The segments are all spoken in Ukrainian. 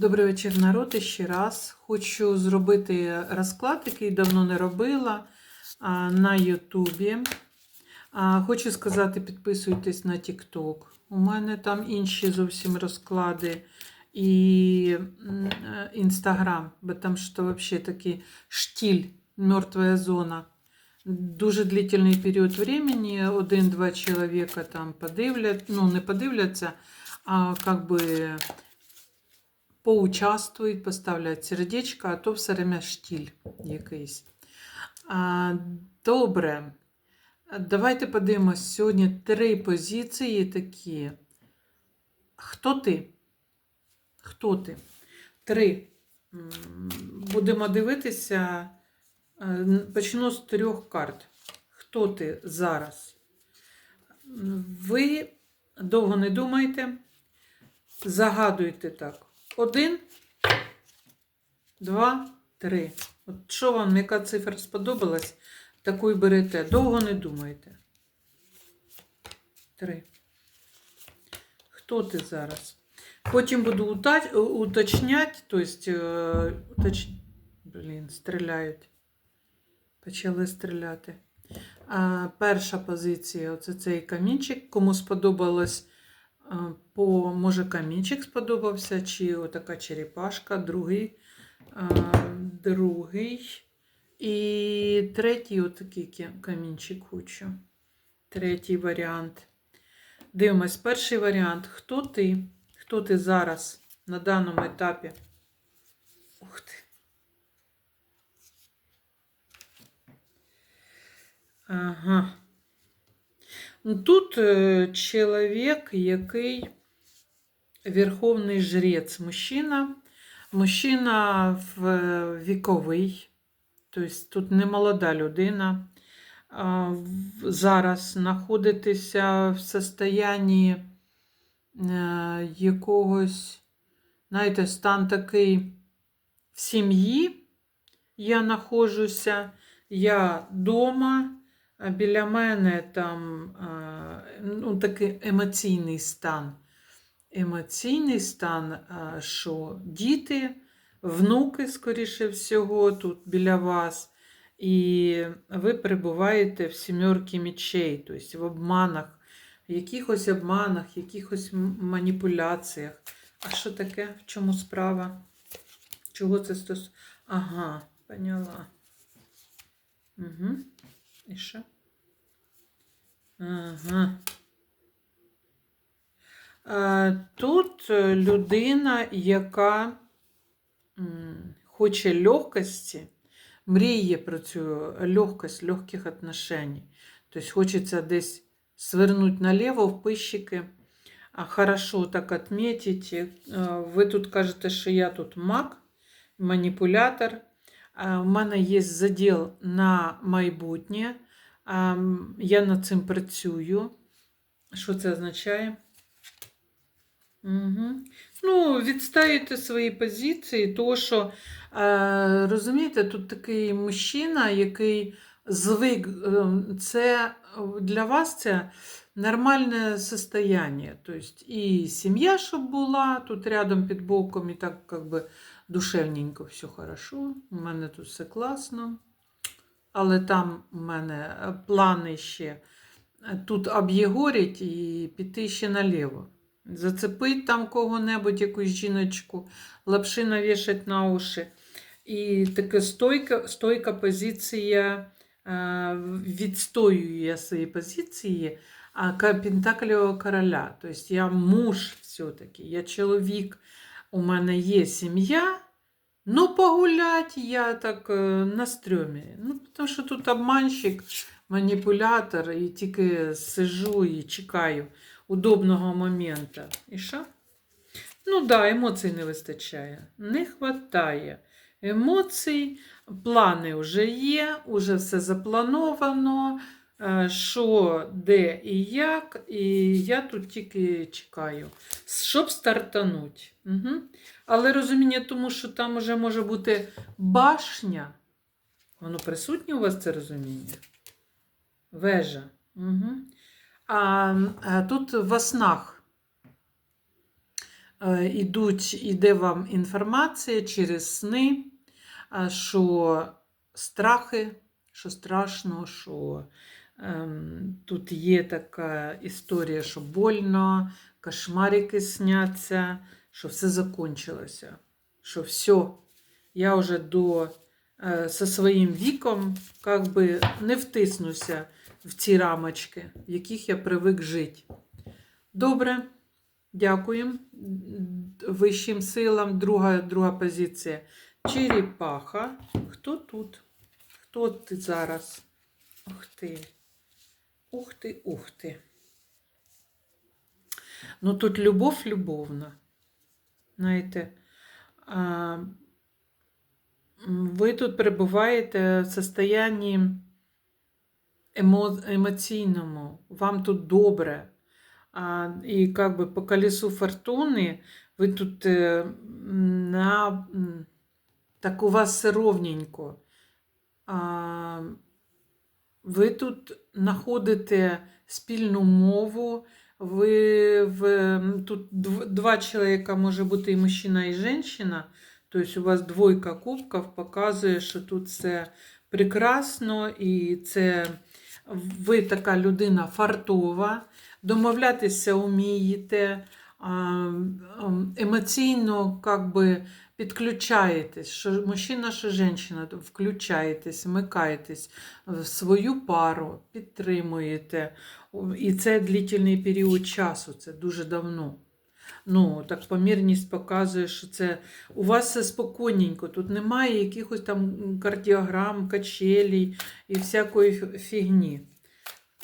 Добрий вечір, народ. І ще раз хочу зробити розклад, який давно не робила на Ютубі. Хочу сказати, підписуйтесь на TikTok. У мене там інші зовсім розклади. І Інстаграм, бо там що взагалі такий штіль, мертва зона. Дуже длительний період времени, один-два чоловіка там подивлять, ну не подивляться, а как би поучаствують, поставлять сердечко, а то все время штіль якийсь. Добре. Давайте подивимось сьогодні три позиції такі. Хто ти? Хто ти? Три. Будемо дивитися. Е, Почну з трьох карт. Хто ти зараз? Ви довго не думайте, загадуйте так. Один, два, три. От що вам, яка цифра сподобалась, таку й берете. Довго не думайте. Три. Хто ти зараз? Потім буду уточняти, тобто, е, уточ... блін, стріляють. Почали стріляти. А, перша позиція оце цей камінчик. Кому сподобалось, по, може камінчик сподобався, чи отака черепашка, другий, другий. І третій отакий камінчик хочу. Третій варіант. Дивимось, перший варіант. Хто ти? Хто ти зараз на даному етапі? Ух ти. Ага. Ну, Тут е, чоловік, який верховний жрець, мужчина. Мужчина е, віковий, тобто тут не молода людина. Зараз знаходитися в состоянні е, якогось, знаєте, стан такий в сім'ї. Я знаходжуся, я вдома, біля мене там ну, такий емоційний стан. Емоційний стан, що діти, внуки, скоріше всього, тут біля вас. І ви перебуваєте в сімерці мечей, тобто в обманах, в якихось обманах, якихось маніпуляціях. А що таке? В чому справа? Чого це стосується? Ага, поняла. Угу. І що? Ага. А, Тут е, людина, яка хоче легкості, мріє про цю легкость, легких отношений. Тобто хочеться десь свернуть наліво в пищики, а хорошо так відмітити. Е, Ви тут кажете, що я тут маг, маніпулятор. Е, У мене є заділ на майбутнє. Ем, Я над цим працюю. Що це означає? Угу. Ну, відстаєте свої позиції, то що, е, розумієте, тут такий мужчина, який звик, е, це е, для вас це нормальне состояние. Тобто і сім'я, щоб була тут рядом під боком, і так как би душевненько все хорошо. У мене тут все класно. Але там у мене е, плани ще е, тут об'єгорять і піти ще наліво. Зацепить там кого-небудь, якусь жіночку, лапши навішать на уші. І така стойка, стойка позиція, е, відстоюю я свої позиції а, Пентаклівого короля. Тобто я муж все-таки, я чоловік, у мене є сім'я, Ну, погулять я так е, на стрьомі. Ну, тому що тут обманщик, маніпулятор, і тільки сижу і чекаю удобного моменту. І що? Ну так, да, емоцій не вистачає. Не вистачає. Емоцій, плани вже є, вже все заплановано. Е, Що, де і як, і я тут тільки чекаю, щоб стартанути. Угу. Але розуміння тому, що там вже може бути башня. Воно присутнє у вас це розуміння? Вежа. Угу. А, а тут в снах е, ідуть, іде вам інформація через сни, що страхи, що страшно, що тут є така історія, що больно, кошмарики сняться, що все закончилося, що все, я вже до, е, со своїм віком как би не втиснуся в ці рамочки, в яких я привик жити. Добре, дякуємо вищим силам. Друга, друга позиція. Черепаха. Хто тут? Хто ти зараз? Ух ти. Ух ти, ух ти. Ну тут любов любовна. Знаєте, а, ви тут перебуваєте в состоянні емо, емоційному, вам тут добре. А, і как би по колесу фортуни ви тут е, на так у вас ровненько. А, ви тут знаходите спільну мову. Ви в, тут два чоловіка, може бути і мужчина, і жінка. Тобто у вас двойка кубків показує, що тут все прекрасно, і це ви така людина фартова, домовлятися вмієте, ем, емоційно как би, підключаєтесь, що мужчина, що жінка, включаєтесь, вмикаєтесь в свою пару, підтримуєте. І це длительний період часу, це дуже давно. Ну, так помірність показує, що це у вас все спокійненько, тут немає якихось там кардіограм, качелей і всякої фі- фігні.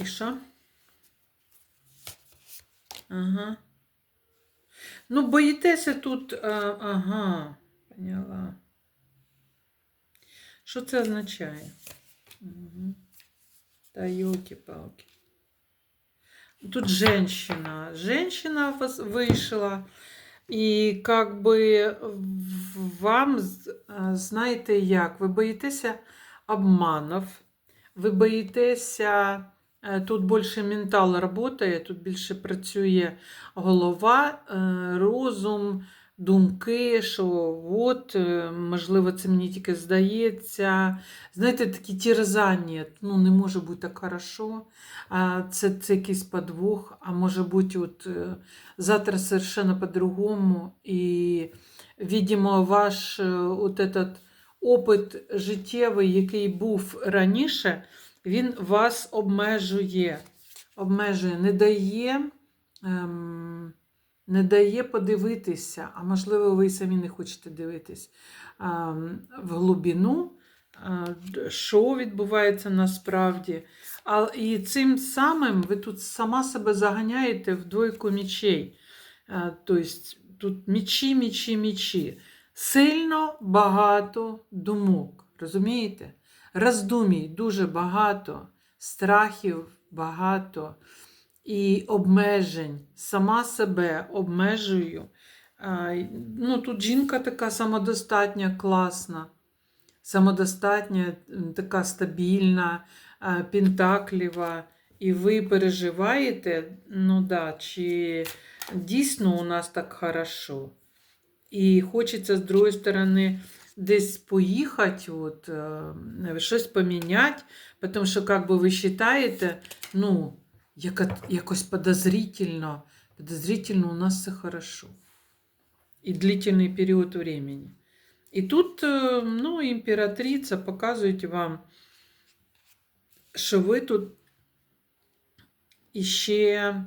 І що? Ага. Ну, боїтеся тут. А, ага, поняла. Що це означає? Угу. Та йолки-палки. Тут женщина. Женщина вийшла. І как би вам, знаєте як, ви боїтеся обманів, ви боїтеся, е, тут більше ментал працює, тут більше працює голова, е, розум, думки, що от, е, можливо, це мені тільки здається. Знаєте, такі терзання, ну не може бути так хорошо, а це, це якийсь подвох, а може бути от, е, завтра совершенно по-другому. І, видимо, ваш е, от этот опит життєвий, який був раніше, він вас обмежує, обмежує, не дає, ем, не дає подивитися, а можливо, ви самі не хочете дивитись в глибину, що відбувається насправді. І цим самим ви тут сама себе заганяєте в двойку мічей. Тобто тут мічі, мічі, мічі. Сильно багато думок. Розумієте? Роздумій дуже багато, страхів багато і обмежень. Сама себе обмежую. Ну, тут жінка така самодостатня, класна, самодостатня, така стабільна, пентакліва. І ви переживаєте, ну да, чи дійсно у нас так хорошо. І хочеться з другої сторони десь поїхати, от, е, щось поміняти, тому що як би ви вважаєте, ну, яка- якось подозрительно, подозрительно у нас все хорошо. І длительний період времени. І тут е, ну, імператриця показує вам, що ви тут іще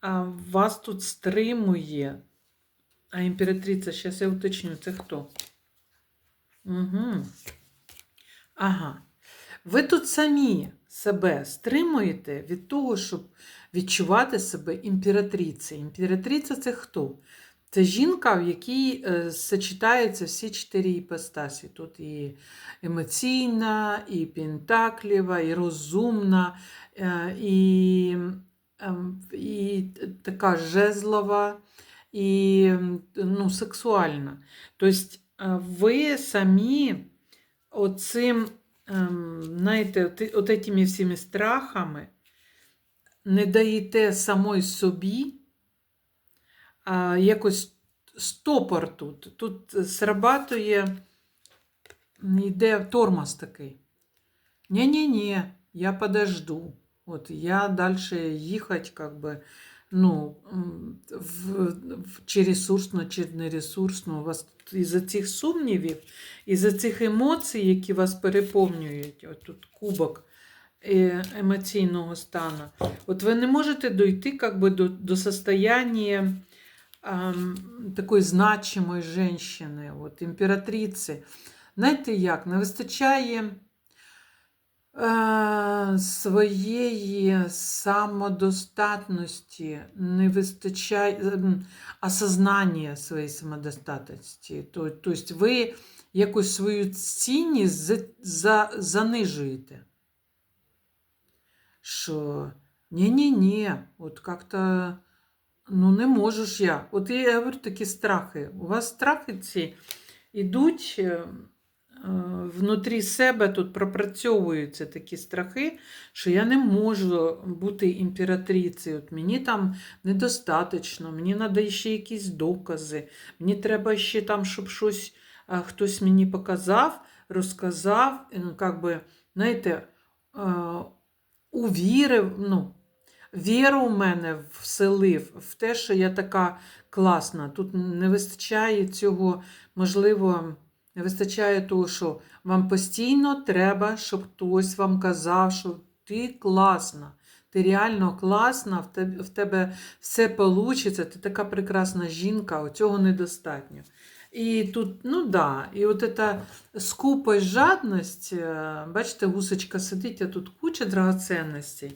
а, вас тут стримує. А імператриця, зараз я уточню, це хто? Угу. Ага. Ви тут самі себе стримуєте від того, щоб відчувати себе імператрицею. Імператриця це хто? Це жінка, в якій е, сочетаються всі чотири іпостасі. Тут і емоційна, і пентаклєва, і розумна, е, і, ем, і така жезлова, і ну, сексуальна. Тобто е, ви самі оцим, знаєте, от, этими всіми страхами не даєте самой собі а, якось стопор тут. Тут срабатує, йде тормоз такий. Ні-ні-ні, я подожду. От я дальше їхати, как би, ну, в, в, чи ресурсно, чи не ресурсно. У вас із-за цих сумнівів, із-за цих емоцій, які вас переповнюють, от тут кубок е, емоційного стану, от ви не можете дойти как би, до, до состояння такої значимої жінки, от, імператриці. Знаєте як, не вистачає своєї самодостатності, не вистачає ем, осознання своєї самодостатності. Тобто ви якусь свою цінність за, за, занижуєте. Що ні-ні-ні, от як-то ну не можу ж я. От я говорю такі страхи. У вас страхи ці йдуть е, е, внутрі себе, тут пропрацьовуються такі страхи, що я не можу бути імператрицею. От мені там недостаточно, мені треба ще якісь докази, мені треба ще там, щоб щось хтось мені показав, розказав, ну, как би, знаєте, увірив, ну, віру в мене вселив в те, що я така класна. Тут не вистачає цього, можливо, не вистачає того, що вам постійно треба, щоб хтось вам казав, що ти класна. Ти реально класна, в тебе, все вийде, ти така прекрасна жінка, цього недостатньо. І тут, ну да, і от ця скупость, жадність, е, бачите, гусочка сидить, а тут куча драгоценностей.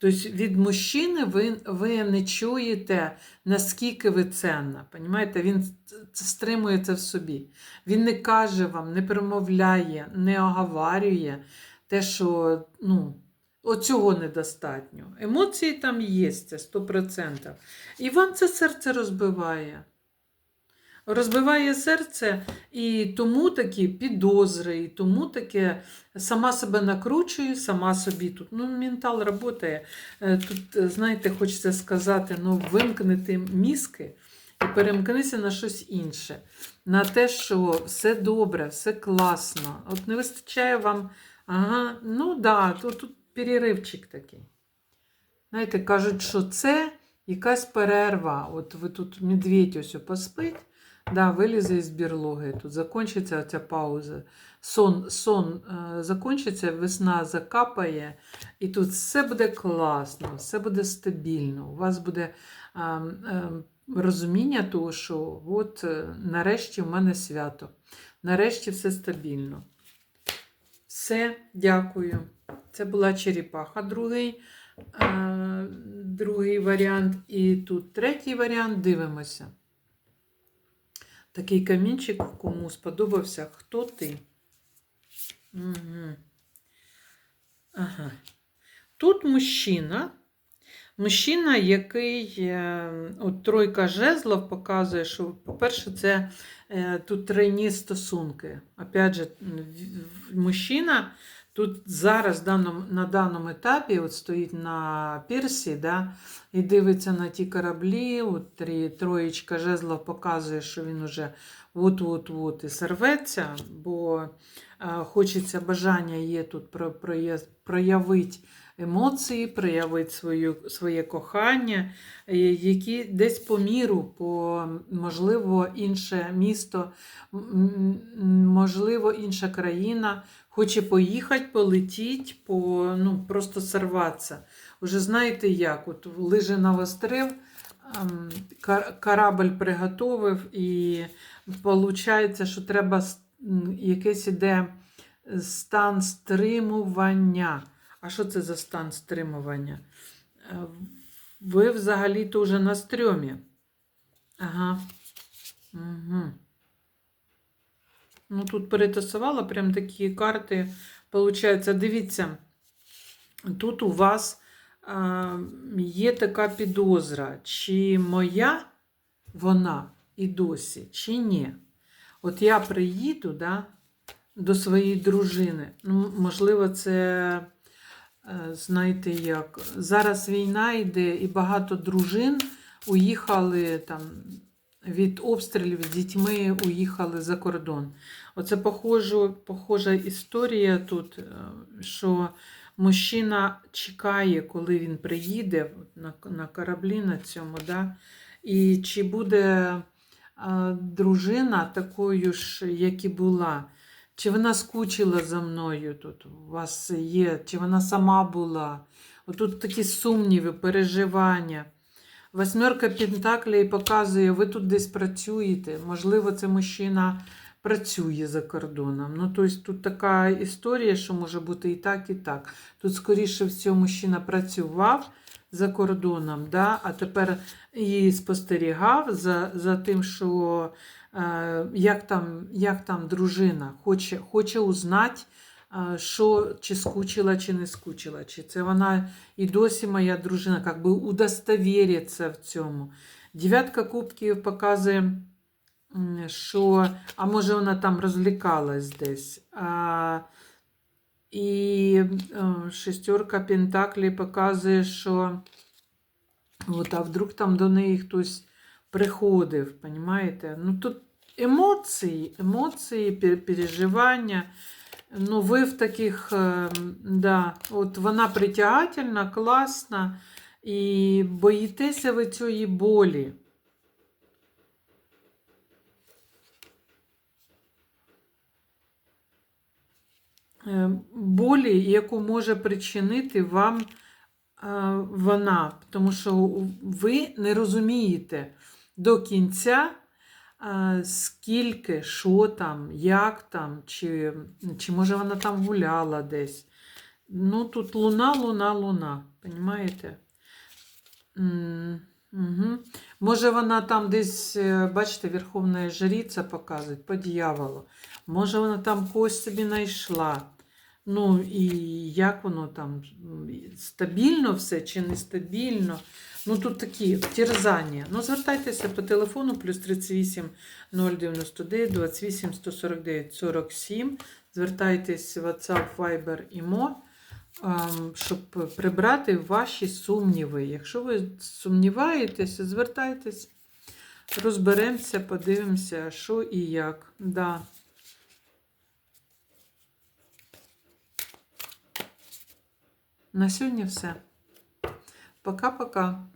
Тобто від мужчини ви, ви не чуєте, наскільки ви ценна. Понімаєте? Він стримує це в собі. Він не каже вам, не промовляє, не оговарює те, що ну, оцього недостатньо. Емоції там є, це 100%. І вам це серце розбиває. Розбиває серце, і тому такі підозри, і тому таке сама себе накручую, сама собі тут. Ну, ментал працює. Тут, е, знаєте, хочеться сказати, ну, вимкнути мізки і перемкнися на щось інше. На те, що все добре, все класно. От не вистачає вам. Ага, ну да, тут, тут переривчик такий. Знаєте, кажуть, що це якась перерва. От ви тут медведь ось поспить. Да, вилізе із бірлоги. Тут закінчиться ця пауза. Сон, сон е, закінчиться, весна закапає, і тут все буде класно, все буде стабільно. У вас буде е, е, розуміння того, що от е, нарешті в мене свято. Нарешті все стабільно. Все, дякую. Це була черепаха, другий, е, другий варіант. І тут третій варіант. Дивимося. Такий камінчик, кому сподобався, хто ти? Угу. Ага. Тут мужчина. Мужчина, який е, от тройка жезлов показує, що, по-перше, це е, тут тройні стосунки. Опять же, мужчина тут зараз на даному етапі от стоїть на пірсі, да, і дивиться на ті кораблі. От троєчка жезлов показує, що він уже от-от-от і сорветься, бо е, хочеться бажання є тут про- проя- проявити емоції, проявити свою, своє кохання, е, які десь по міру, по можливо, інше місто, можливо, інша країна. Хоче поїхати, полетіти, по, ну, просто сорватися. Уже знаєте як, от лижи навострив, корабль приготовив, і виходить, що треба якийсь іде стан стримування. А що це за стан стримування? Е, Ви взагалі-то вже на стрьомі. Ага. Угу. Ну, тут перетасувала прям такі карти. Получається, дивіться, тут у вас є така підозра, чи моя вона і досі, чи ні. От я приїду да, до своєї дружини. Ну, можливо, це, е, знаєте, як, зараз війна йде, і багато дружин уїхали там від обстрілів з дітьми уїхали за кордон. Оце похожу, похожа історія тут, е, що мужчина чекає, коли він приїде на, на кораблі на цьому, да? і чи буде е, дружина такою ж, як і була. Чи вона скучила за мною тут? У вас є, чи вона сама була? Отут такі сумніви, переживання. Восьмерка Пентаклей показує, ви тут десь працюєте. Можливо, це мужчина працює за кордоном. Ну, тобто тут така історія, що може бути і так, і так. Тут, скоріше всього, мужчина працював за кордоном, да? а тепер і спостерігав за, за тим, що е, як, там, як там дружина хоче, хоче узнати, е, що чи скучила, чи не скучила, чи це вона і досі моя дружина, як би удостовіриться в цьому. Дев'ятка кубків показує, що, а може вона там розлікалась десь. А, і е, шестерка Пентаклей показує, що от, а вдруг там до неї хтось приходив, понимаєте? Ну тут емоції, емоції, переживання. Ну, ви в таких, е, да, от вона притягательна, класна, і боїтеся ви цієї болі. Е, Болі, яку може причинити вам е, вона, тому що ви не розумієте до кінця, е, скільки, що там, як там, чи, чи може вона там гуляла десь. Ну, тут луна, луна, луна, розумієте? Угу. Може, вона там десь, е, бачите, Верховна Жриця показує по дьяволу. Може, вона там когось собі знайшла. Ну, і як воно там стабільно все чи нестабільно. Ну, тут такі терзання. Ну, звертайтеся по телефону плюс 38 099 28 149 47. Звертайтесь в WhatsApp, Viber і Mo, ем, щоб прибрати ваші сумніви. Якщо ви сумніваєтеся, звертайтесь, розберемося, подивимося, що і як. Да. На сьогодні все. Пока-пока.